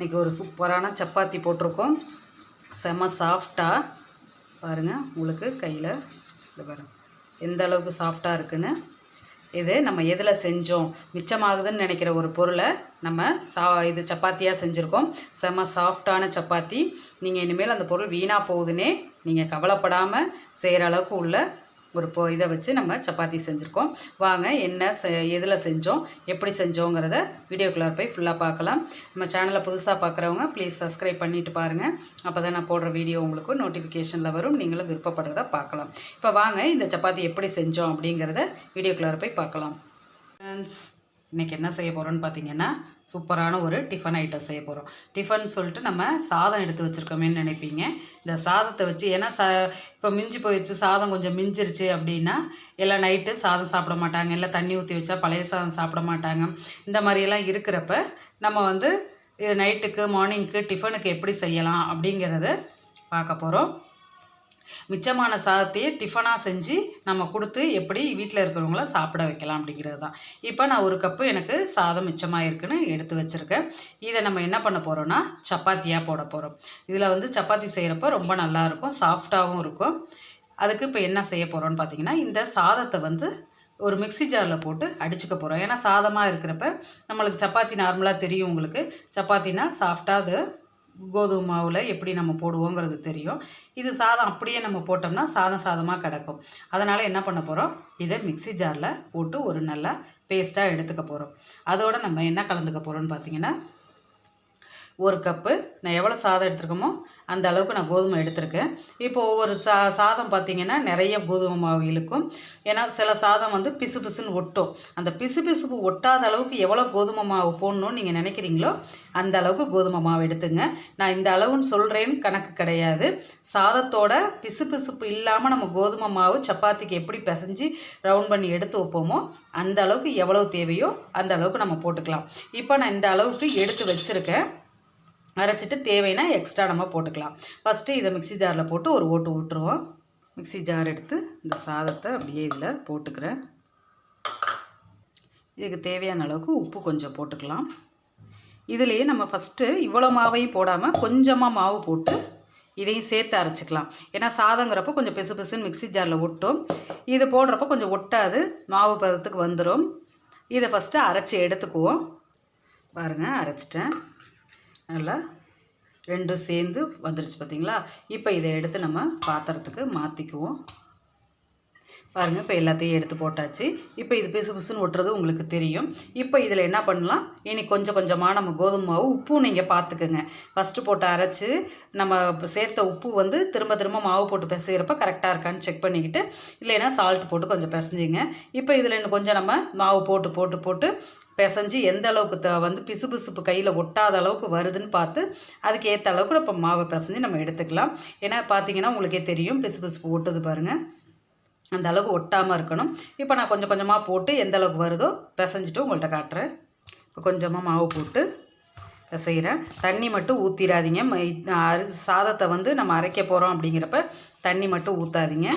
இன்றைக்கி ஒரு சூப்பரான சப்பாத்தி போட்டிருக்கோம். செம சாஃப்டாக பாருங்கள் உங்களுக்கு கையில் பாருங்க. எந்த அளவுக்கு சாஃப்டாக இருக்குன்னு. இது நம்ம எதில் செஞ்சோம்? மிச்சமாகுதுன்னு நினைக்கிற ஒரு பொருளை நம்ம சா இது சப்பாத்தியாக செஞ்சுருக்கோம். செம சாஃப்டான சப்பாத்தி. நீங்கள் இனிமேல் அந்த பொருள் வீணாக போகுதுன்னே நீங்கள் கவலைப்படாமல் செய்கிற அளவுக்கு உள்ள ஒரு பொ இதை வச்சு நம்ம சப்பாத்தி செஞ்சுருக்கோம். வாங்க என்ன செ எதில் செஞ்சோம் எப்படி செஞ்சோங்கிறத வீடியோக்குள்ளார் போய் ஃபுல்லாக பார்க்கலாம். நம்ம சேனலை புதுசாக பார்க்குறவங்க ப்ளீஸ் சப்ஸ்கிரைப் பண்ணிவிட்டு பாருங்கள் அப்போ தான் நான் போடுற வீடியோ உங்களுக்கு நோட்டிஃபிகேஷனில் வரும். நீங்களும் விருப்பப்படுறத பார்க்கலாம். இப்போ வாங்க இந்த சப்பாத்தி எப்படி செஞ்சோம் அப்படிங்கிறத வீடியோக்குள்ளார் போய் பார்க்கலாம். ஃப்ரெண்ட்ஸ் இன்றைக்கி என்ன செய்ய போகிறோன்னு பார்த்தீங்கன்னா சூப்பரான ஒரு டிஃபன் ஐட்டம் செய்ய போகிறோம் டிஃபன் சொல்லிட்டு நம்ம சாதம் எடுத்து வச்சுருக்கோமே நினைப்பீங்க. இந்த சாதத்தை வச்சு ஏன்னா சா இப்போ மிஞ்சி போயிடுச்சு சாதம் கொஞ்சம் மிஞ்சிருச்சு அப்படின்னா எல்லாம் நைட்டு சாதம் சாப்பிட மாட்டாங்க. இல்லை தண்ணி ஊற்றி வச்சா பழைய சாதம் சாப்பிட மாட்டாங்க. இந்த மாதிரியெல்லாம் இருக்கிறப்ப நம்ம வந்து இது நைட்டுக்கு மார்னிங்க்கு டிஃபனுக்கு எப்படி செய்யலாம் அப்படிங்கிறத பார்க்க போகிறோம் மிச்சமான சாதத்தையே டிஃபனாக செஞ்சு நம்ம கொடுத்து எப்படி வீட்டில் இருக்கிறவங்கள சாப்பிட வைக்கலாம் அப்படிங்கிறது தான். இப்போ நான் ஒரு கப்பு எனக்கு சாதம் மிச்சமாக இருக்குன்னு எடுத்து வச்சுருக்கேன். இதை நம்ம என்ன பண்ண போகிறோன்னா சப்பாத்தியாக போட போகிறோம் இதில் வந்து சப்பாத்தி செய்கிறப்ப ரொம்ப நல்லாயிருக்கும் சாஃப்டாகவும் இருக்கும். அதுக்கு இப்போ என்ன செய்ய போகிறோன்னு பார்த்தீங்கன்னா இந்த சாதத்தை வந்து ஒரு மிக்ஸி ஜாரில் போட்டு அடிச்சுக்க போகிறோம் ஏன்னா சாதமாக இருக்கிறப்ப நம்மளுக்கு சப்பாத்தி நார்மலாக தெரியும் உங்களுக்கு. சப்பாத்தினா சாஃப்டாக அது கோதுமை மாவில் எப்படி நம்ம போடுவோங்கிறது தெரியும். இது சாதம் அப்படியே நம்ம போட்டோம்னா சாதம் சாதமாக கிடக்கும். அதனால் என்ன பண்ண போகிறோம் இதை மிக்ஸி ஜாரில் போட்டு ஒரு நல்லா பேஸ்ட்டாக எடுத்துக்க போகிறோம் அதோடு நம்ம என்ன கலந்துக்க போகிறோம்னு பார்த்தீங்கன்னா ஒரு கப்பு. நான் எவ்வளோ சாதம் எடுத்துருக்கோமோ அந்த அளவுக்கு நான் கோதுமை எடுத்திருக்கேன். இப்போ ஒவ்வொரு சா சாதம் பார்த்திங்கன்னா நிறைய கோதுமை மாவு இழுக்கும். ஏன்னா சில சாதம் வந்து பிசு பிசுன்னு ஒட்டும். அந்த பிசு பிசுப்பு ஒட்டாத அளவுக்கு எவ்வளோ கோதுமை மாவு போடணும்னு நீங்கள் நினைக்கிறீங்களோ அந்த அளவுக்கு கோதுமை மாவு எடுத்துங்க. நான் இந்த அளவுன்னு சொல்கிறேன்னு கணக்கு கிடையாது. சாதத்தோட பிசு பிசுப்பு இல்லாமல் நம்ம கோதுமை மாவு சப்பாத்திக்கு எப்படி பிசைஞ்சு ரவுண்ட் பண்ணி எடுத்து வைப்போமோ அந்த அளவுக்கு எவ்வளோ தேவையோ அந்த அளவுக்கு நம்ம போட்டுக்கலாம். இப்போ நான் இந்த அளவுக்கு எடுத்து வச்சுருக்கேன். அரைச்சிட்டு தேவைன்னா எக்ஸ்ட்ரா நம்ம போட்டுக்கலாம். ஃபஸ்ட்டு இதை மிக்ஸி ஜாரில் போட்டு ஒரு ஓட்டு விட்டுருவோம். மிக்ஸி ஜார் எடுத்து இந்த சாதத்தை அப்படியே இதில் போட்டுக்கிறேன். இதுக்கு தேவையான அளவுக்கு உப்பு கொஞ்சம் போட்டுக்கலாம். இதுலேயே நம்ம ஃபஸ்ட்டு இவ்வளோ மாவையும் போடாமல் கொஞ்சமாக மாவு போட்டு இதையும் சேர்த்து அரைச்சிக்கலாம். ஏன்னா சாதங்கிறப்போ கொஞ்சம் பெசு பெசுன்னு மிக்ஸி ஜாரில் ஒட்டும். இது போடுறப்போ கொஞ்சம் ஒட்டாது மாவு பதத்துக்கு வந்துடும் இதை ஃபஸ்ட்டு அரைச்சி எடுத்துக்குவோம். பாருங்கள் அரைச்சிட்டேன். நல்லா ரெண்டும் சேர்ந்து வந்துடுச்சு பார்த்தீங்களா இப்போ இதை எடுத்து நம்ம பாத்திரத்துக்கு மாற்றிக்குவோம் பாருங்கள் இப்போ எல்லாத்தையும் எடுத்து போட்டாச்சு. இப்போ இது பிசு பிசுன்னு ஒட்டுறது உங்களுக்கு தெரியும். இப்போ இதில் என்ன பண்ணலாம்? இனி கொஞ்சம் கொஞ்சமாக நம்ம கோதுமை மாவு உப்பும் நீங்கள் பார்த்துக்குங்க ஃபஸ்ட்டு போட்டு அரைச்சி நம்ம சேர்த்த உப்பு வந்து திரும்ப திரும்ப மாவு போட்டு பிசைகிறப்ப கரெக்டாக இருக்கான்னு செக் பண்ணிக்கிட்டு இல்லைன்னா சால்ட் போட்டு கொஞ்சம் பிசைஞ்சிங்க. இப்போ இதில் இன்னும் கொஞ்சம் நம்ம மாவு போட்டு போட்டு போட்டு பிசைஞ்சு எந்த அளவுக்கு த வந்து பிசு பிசுப்பு கையில் ஒட்டாத அளவுக்கு வருதுன்னு பார்த்து அதுக்கு ஏற்ற அளவுக்கு நம்ம மாவை பிசைஞ்சு நம்ம எடுத்துக்கலாம். ஏன்னா பார்த்தீங்கன்னா உங்களுக்கே தெரியும் பிசு பிசுப்பு ஒட்டுது பாருங்கள் அந்த அளவுக்கு ஒட்டாமல் இருக்கணும். இப்போ நான் கொஞ்சம் கொஞ்சமாக போட்டு எந்த அளவுக்கு வருதோ பிசைஞ்சிட்டு உங்கள்கிட்ட காட்டுறேன். இப்போ கொஞ்சமாக மாவு போட்டு செய்கிறேன் தண்ணி மட்டும் ஊற்றிடாதீங்க அரிசி சாதத்தை வந்து நம்ம அரைக்க போகிறோம் அப்படிங்கிறப்ப தண்ணி மட்டும் ஊற்றாதீங்க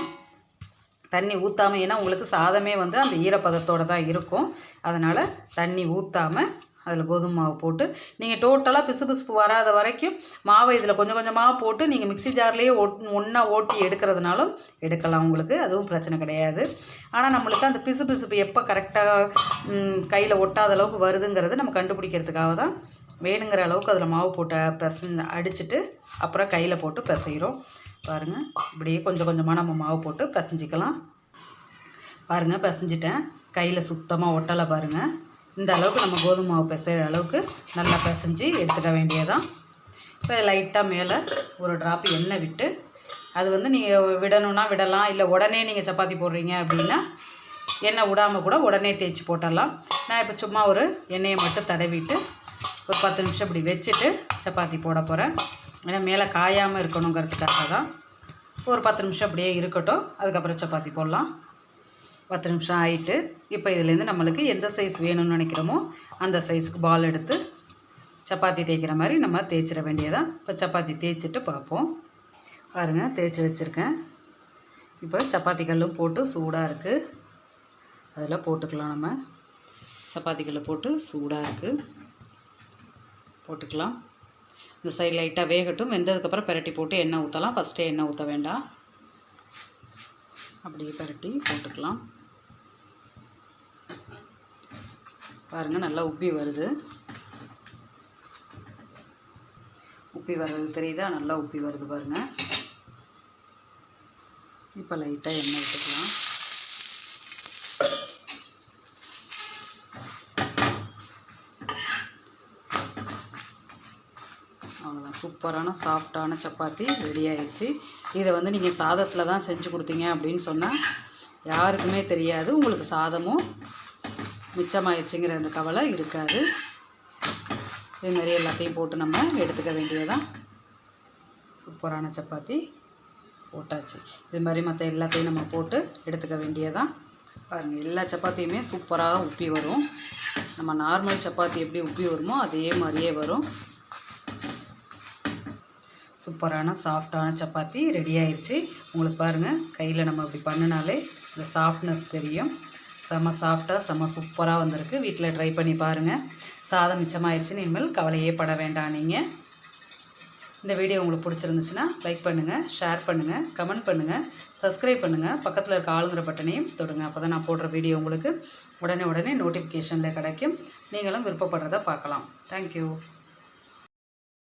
தண்ணி ஊற்றாமல் ஏன்னா உங்களுக்கு சாதமே வந்து அந்த ஈரப்பதத்தோடு தான் இருக்கும். அதனால் தண்ணி ஊற்றாமல் அதில் கோதுமை மாவு போட்டு நீங்கள் டோட்டலாக பிசு பிசுப்பு வராத வரைக்கும் மாவை இதில் கொஞ்சம் கொஞ்சமாக போட்டு நீங்கள் மிக்ஸி ஜார்லேயே ஒட் ஒன்றா ஓட்டி எடுக்கிறதுனாலும் எடுக்கலாம் உங்களுக்கு அதுவும் பிரச்சனை கிடையாது. ஆனால் நம்மளுக்கு அந்த பிசு பிசுப்பு எப்போ கரெக்டாக கையில் ஒட்டாத அளவுக்கு வருதுங்கிறது நம்ம கண்டுபிடிக்கிறதுக்காக தான் வேணுங்கிற அளவுக்கு அதில் மாவு போட்ட பிசை அடிச்சுட்டு அப்புறம் கையில் போட்டு பிசைகிறோம் பாருங்கள் இப்படியே கொஞ்சம் கொஞ்சமாக நம்ம மாவு போட்டு பிசைஞ்சிக்கலாம். பாருங்கள் பிசைஞ்சிட்டேன். கையில் சுத்தமாக ஒட்டலை பாருங்கள் இந்த அளவுக்கு நம்ம கோதுமை மாவு பிசைகிற அளவுக்கு நல்லா பிசைஞ்சு எடுத்துக்க வேண்டியதான் இப்போ லைட்டாக மேலே ஒரு ட்ராப் எண்ணெய் விட்டு அது வந்து நீங்கள் விடணும்னா விடலாம் இல்லை உடனே நீங்கள் சப்பாத்தி போடுறீங்க அப்படின்னா எண்ணெய் விடாமல் கூட உடனே தேய்ச்சி போட்டுடலாம். நான் இப்போ சும்மா ஒரு எண்ணெயை மட்டும் தடவிட்டு ஒரு பத்து நிமிஷம் இப்படி வச்சுட்டு சப்பாத்தி போட போகிறேன் ஏன்னா மேலே காயாமல் இருக்கணுங்கிறதுக்காக தான் ஒரு பத்து நிமிஷம் அப்படியே இருக்கட்டும். அதுக்கப்புறம் சப்பாத்தி போடலாம். பத்து நிமிஷம் ஆகிட்டு இப்போ இதுலேருந்து நம்மளுக்கு எந்த சைஸ் வேணும்னு நினைக்கிறோமோ அந்த சைஸுக்கு பால் எடுத்து சப்பாத்தி தேய்க்கிற மாதிரி நம்ம தேய்ச்சிட வேண்டியதான் இப்போ சப்பாத்தி தேய்ச்சிட்டு பார்ப்போம். பாருங்கள் தேய்ச்சி வச்சுருக்கேன். இப்போ சப்பாத்தி கல்லும் போட்டு சூடாக இருக்குது அதில் போட்டுக்கலாம் நம்ம. சப்பாத்திக்குள்ளே போட்டு சூடாக இருக்குது போட்டுக்கலாம். இந்த சைடு லைட்டாக வேகட்டும். வெந்ததுக்கப்புறம் பிரட்டி போட்டு எண்ணெய் ஊற்றலாம் ஃபஸ்ட்டே எண்ணெய் ஊற்ற வேண்டாம். அப்படியே பிரட்டி போட்டுக்கலாம். பாருங்கள் நல்லா உப்பி வருது. உப்பி வர்றது தெரியுதா? நல்லா உப்பி வருது பாருங்கள் இப்போ லைட்டாக எண்ணெய் ஊற்றிக்கலாம் அவ்வளோதான் சூப்பரான சாஃப்டான சப்பாத்தி ரெடி ஆயிடுச்சு. இதை வந்து நீங்கள் சாதத்தில் தான் செஞ்சு கொடுத்தீங்க அப்படின்னு சொன்னால் யாருக்குமே தெரியாது. உங்களுக்கு சாதமும் மிச்சமாயிடுச்சுங்கிற அந்த கவலை இருக்காது. இதுமாதிரி எல்லாத்தையும் போட்டு நம்ம எடுத்துக்க வேண்டியதான் சூப்பரான சப்பாத்தி போட்டாச்சு. இது மாதிரி மற்ற எல்லாத்தையும் நம்ம போட்டு எடுத்துக்க வேண்டியதான் பாருங்கள் எல்லா சப்பாத்தியுமே சூப்பராக உப்பி வரும். நம்ம நார்மல் சப்பாத்தி எப்படி உப்பி வருமோ அதே மாதிரியே வரும். சூப்பரான சாஃப்டான சப்பாத்தி ரெடி ஆயிடுச்சு உங்களுக்கு பாருங்கள் கையில் நம்ம இப்படி பண்ணினாலே இந்த சாஃப்ட்னஸ் தெரியும். செம சாஃப்டாக செம சூப்பராக வந்திருக்கு. வீட்டில் ட்ரை பண்ணி பாருங்கள் சாதம் மிச்சமாயிடுச்சுன்னு இனிமேல் கவலையே பட வேண்டாம் நீங்கள் இந்த வீடியோ உங்களுக்கு பிடிச்சிருந்துச்சுன்னா லைக் பண்ணுங்கள் ஷேர் பண்ணுங்கள் கமெண்ட் பண்ணுங்கள் சப்ஸ்கிரைப் பண்ணுங்கள் பக்கத்தில் இருக்க ஆளுங்கிற பட்டனையும் தொடுங்க. அப்போ தான் நான் போடுற வீடியோ உங்களுக்கு உடனே உடனே நோட்டிஃபிகேஷனில் கிடைக்கும். நீங்களும் விருப்பப்படுறத பார்க்கலாம். தேங்க்யூ